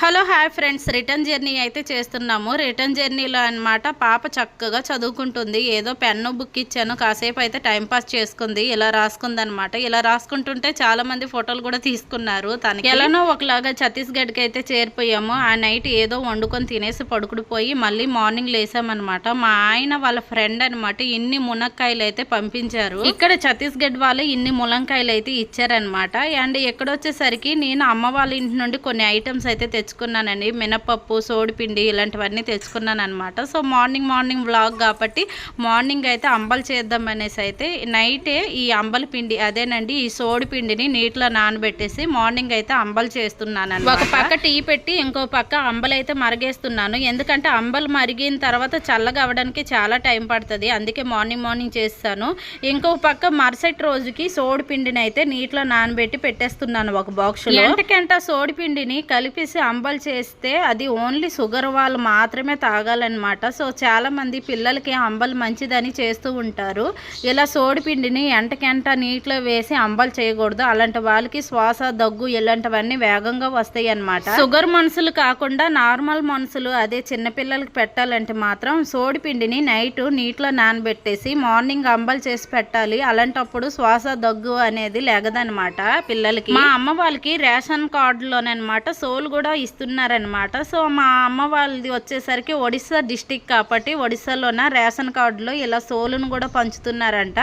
Hello hi friends return journey అయితే చేస్తున్నాము. Return జర్నీలో అనమాట పాప చక్కగా చదువుకుంటుంది. ఏదో పెన్ను బుక్ ఇచ్చాను కాసేపు అయితే టైంపాస్ చేసుకుంది. ఇలా రాసుకుంది అనమాట ఇలా రాసుకుంటుంటే చాలా మంది ఫోటోలు కూడా తీసుకున్నారు తనకి. ఎలానో ఒకలాగా ఛత్తీస్గఢ్కి అయితే చేరిపోయాము. ఆ నైట్ ఏదో వండుకొని తినేసి పడుకుడిపోయి మళ్ళీ మార్నింగ్ లేసామన్నమాట. మా ఆయన వాళ్ళ ఫ్రెండ్ అనమాట ఇన్ని మునక్కాయలు అయితే పంపించారు. ఇక్కడ ఛత్తీస్గఢ్ వాళ్ళు ఇన్ని ములంకాయలు అయితే ఇచ్చారనమాట అండ్ ఎక్కడొచ్చేసరికి నేను అమ్మ వాళ్ళ ఇంటి నుండి కొన్ని ఐటమ్స్ అయితే తెచ్చుకున్నానండి మినపప్పు సోడిపిండి ఇలాంటివన్నీ తెచ్చుకున్నాను అనమాట సో మార్నింగ్ మార్నింగ్ వ్లాగ్ కాబట్టి మార్నింగ్ అయితే అంబలు చేద్దాం అనేసి అయితే నైటే ఈ అంబల పిండి అదేనండి ఈ సోడి పిండిని నీటిలో నానబెట్టేసి మార్నింగ్ అయితే అంబలు చేస్తున్నాను ఒక పక్క టీ పెట్టి ఇంకో పక్క అంబలు అయితే మరిగేస్తున్నాను. ఎందుకంటే అంబలు మరిగిన తర్వాత చల్లగా అవ్వడానికి చాలా టైం పడుతుంది. అందుకే మార్నింగ్ మార్నింగ్ చేస్తాను. ఇంకో పక్క మరుసటి రోజుకి సోడి పిండిని అయితే నీటిలో నానబెట్టి పెట్టేస్తున్నాను ఒక బాక్స్ ఎంటకెంట సోడి పిండిని కలిపేసి అంబలు చేస్తే అది ఓన్లీ షుగర్ వాళ్ళు మాత్రమే తాగాలన్నమాట. సో చాలామంది పిల్లలకి అంబలు మంచిదని చేస్తూ ఉంటారు. ఇలా సోడిపిండిని ఎంటకెంట నీటిలో వేసి అంబలు చేయకూడదు. అలాంటి వాళ్ళకి శ్వాస దగ్గు ఇలాంటివన్నీ వేగంగా వస్తాయి అన్నమాట షుగర్ మనుషులు కాకుండా నార్మల్ మనుషులు అదే చిన్నపిల్లలకి పెట్టాలంటే మాత్రం సోడిపిండిని నైట్ నీటిలో నానబెట్టేసి మార్నింగ్ అంబలు చేసి పెట్టాలి. అలాంటప్పుడు శ్వాస దగ్గు అనేది లేగదనమాట పిల్లలకి. మా అమ్మ వాళ్ళకి రేషన్ కార్డులోనమాట సోలు కూడా ఇస్తున్నారనమాట సో మా అమ్మ వాళ్ళది వచ్చేసరికి ఒడిస్సా డిస్టిక్ కాబట్టి ఒడిస్సాలోన రేషన్ కార్డులో ఇలా సోలును కూడా పంచుతున్నారంట.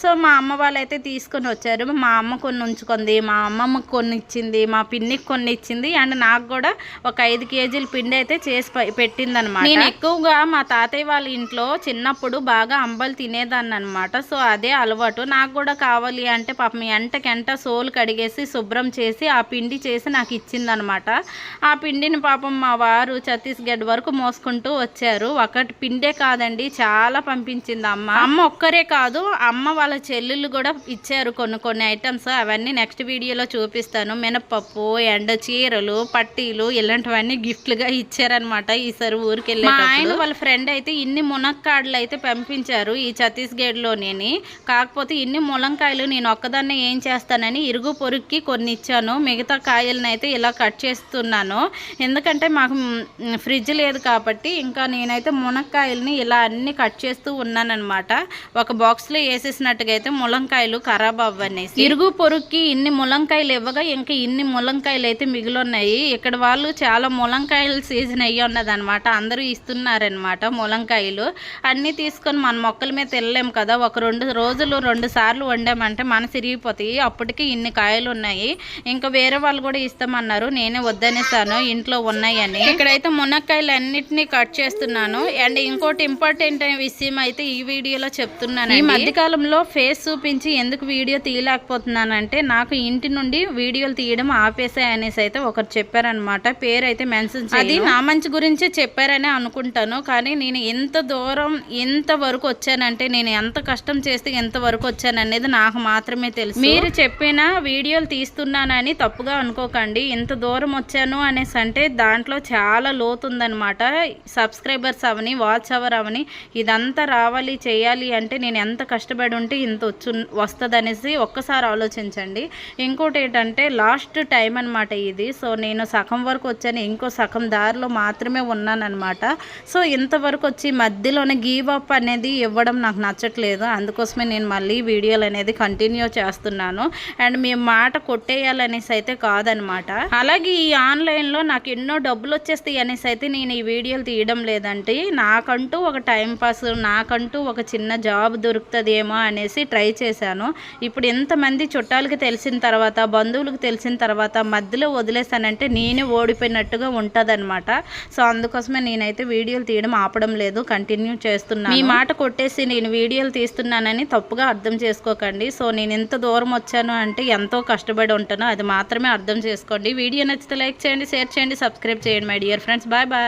సో మా అమ్మ వాళ్ళు అయితే తీసుకొని వచ్చారు. మా అమ్మ కొన్ని ఉంచుకుంది మా అమ్మమ్మ కొన్ని ఇచ్చింది మా పిన్నికి కొన్ని ఇచ్చింది అండ్ నాకు కూడా ఒక ఐదు కేజీల పిండి అయితే చేసి పెట్టిందనమాట నేను ఎక్కువగా మా తాతయ్య వాళ్ళ ఇంట్లో చిన్నప్పుడు బాగా అంబలు తినేదాన్ని అనమాట సో అదే అలవాటు. నాకు కూడా కావాలి అంటే పాపం ఎంటకెంట సోలు కడిగేసి శుభ్రం చేసి ఆ పిండి చేసి నాకు ఇచ్చిందనమాట ఆ పిండిని పాపం మా వారు ఛత్తీస్గఢ్ వరకు మోసుకుంటూ వచ్చారు. ఒకటి పిండే కాదండి చాలా పంపించింది అమ్మ. అమ్మ ఒక్కరే కాదు అమ్మ వాళ్ళ చెల్లెళ్ళు కూడా ఇచ్చారు కొన్ని కొన్ని ఐటమ్స్ అవన్నీ నెక్స్ట్ వీడియోలో చూపిస్తాను. మినపప్పు ఎండ చీరలు పట్టీలు ఇలాంటివన్నీ గిఫ్ట్లుగా ఇచ్చారనమాట ఈసారి ఊరికి వెళ్ళి ఆయన వాళ్ళ ఫ్రెండ్ అయితే ఇన్ని మునక్కాడలు అయితే పంపించారు ఈ ఛత్తీస్గఢ్లోనేని. కాకపోతే ఇన్ని ములంకాయలు నేను ఒక్కదాన్నే ఏం చేస్తానని ఇరుగు పొరుక్కి కొన్ని ఇచ్చాను మిగతా కాయలను అయితే ఇలా కట్ చేస్తున్నాను. ఎందుకంటే మాకు ఫ్రిడ్జ్ లేదు కాబట్టి ఇంకా నేనైతే మునక్కాయలని ఇలా అన్ని కట్ చేస్తూ ఉన్నానమాట ఒక బాక్స్లో వేసేసినట్టుగా అయితే ములంకాయలు ఖరాబ్ అవ్వనేసి. ఇరుగు పొరుక్కి ఇన్ని ములంకాయలు ఇవ్వగా ఇంకా ఇన్ని ములంకాయలు అయితే మిగిలిన్నాయి. ఇక్కడ వాళ్ళు చాలా ములంకాయలు సీజన్ అయ్యి ఉన్నదనమాట అందరూ ఇస్తున్నారనమాట ములంకాయలు. అన్నీ తీసుకొని మన మొక్కల మీద తెల్లలేము కదా. ఒక రెండు రోజులు రెండు సార్లు వండామంటే మన సిరిగిపోతాయి అప్పటికి ఇన్ని కాయలు ఉన్నాయి ఇంకా వేరే వాళ్ళు కూడా ఇస్తామన్నారు. నేనే వద్దనేసాను. ఇంట్లో ఉన్నాయని. ఇక్కడైతే మునక్కాయలు అన్నిటినీ కట్ చేస్తున్నాను. అండ్ ఇంకోటి ఇంపార్టెంట్ విషయం అయితే ఈ వీడియోలో చెప్తున్నాను ఈ మధ్యకాలంలో ఫేస్ చూపించి ఎందుకు వీడియో తీయలేకపోతున్నానంటే నాకు ఇంటి నుండి వీడియోలు తీయడం ఆపేసాయి అనేసి అయితే ఒకరు చెప్పారనమాట పేరు అయితే మెన్షన్ అది నా మంచి గురించే చెప్పారని అనుకుంటాను. కానీ నేను ఎంత దూరం ఎంత వరకు వచ్చానంటే నేను ఎంత కష్టం చేస్తే ఎంత వరకు వచ్చాను అనేది నాకు మాత్రమే తెలుసు. మీరు చెప్పిన వీడియోలు తీస్తున్నానని తప్పుగా అనుకోకండి. ఇంత దూరం వచ్చాను అనేసి అంటే దాంట్లో చాలా లోతుందనమాట సబ్స్క్రైబర్స్ అవని వాచ్ అవర్ అవని ఇదంతా రావాలి చేయాలి అంటే నేను ఎంత కష్టపడి ఉంటే ఇంత వచ్చు వస్తుందనేసి ఒక్కసారి ఆలోచించండి. ఇంకోటి ఏంటంటే లాస్ట్ టైం అనమాట ఇది. సో నేను సగం వరకు వచ్చాను. ఇంకో సగం దారిలో మాత్రమే ఉన్నానమాట సో ఇంతవరకు వచ్చి మధ్యలోనే గీవ్ అప్ అనేది ఇవ్వడం నాకు నచ్చట్లేదు. అందుకోసమే నేను మళ్ళీ వీడియోలు అనేది కంటిన్యూ చేస్తున్నాను. అండ్ మీ మాట కొట్టేయాలనేసి అయితే కాదనమాట అలాగే ఈ ఆన్లైన్ ఆన్లైన్లో నాకు ఎన్నో డబ్బులు వచ్చేస్తాయి అనేసి అయితే నేను ఈ వీడియోలు తీయడం లేదంటే నాకంటూ ఒక టైం పాస్ నాకంటూ ఒక చిన్న జాబ్ దొరుకుతుందేమో అనేసి ట్రై చేశాను. ఇప్పుడు ఎంతమంది చుట్టాలకి తెలిసిన తర్వాత బంధువులకు తెలిసిన తర్వాత మధ్యలో వదిలేసానంటే నేనే ఓడిపోయినట్టుగా ఉంటుందన్నమాట. సో అందుకోసమే నేనైతే వీడియోలు తీయడం ఆపడం లేదు కంటిన్యూ చేస్తున్నాను. మీ మాట కొట్టేసి నేను వీడియోలు తీస్తున్నానని తప్పుగా అర్థం చేసుకోకండి. సో నేను ఎంత దూరం వచ్చాను అంటే ఎంతో కష్టపడి ఉంటానో అది మాత్రమే అర్థం చేసుకోండి. వీడియో నచ్చితే లైక్ చేయండి షేర్ చేయండి సబ్స్క్రైబ్ చేయండి my dear friends. Bye bye.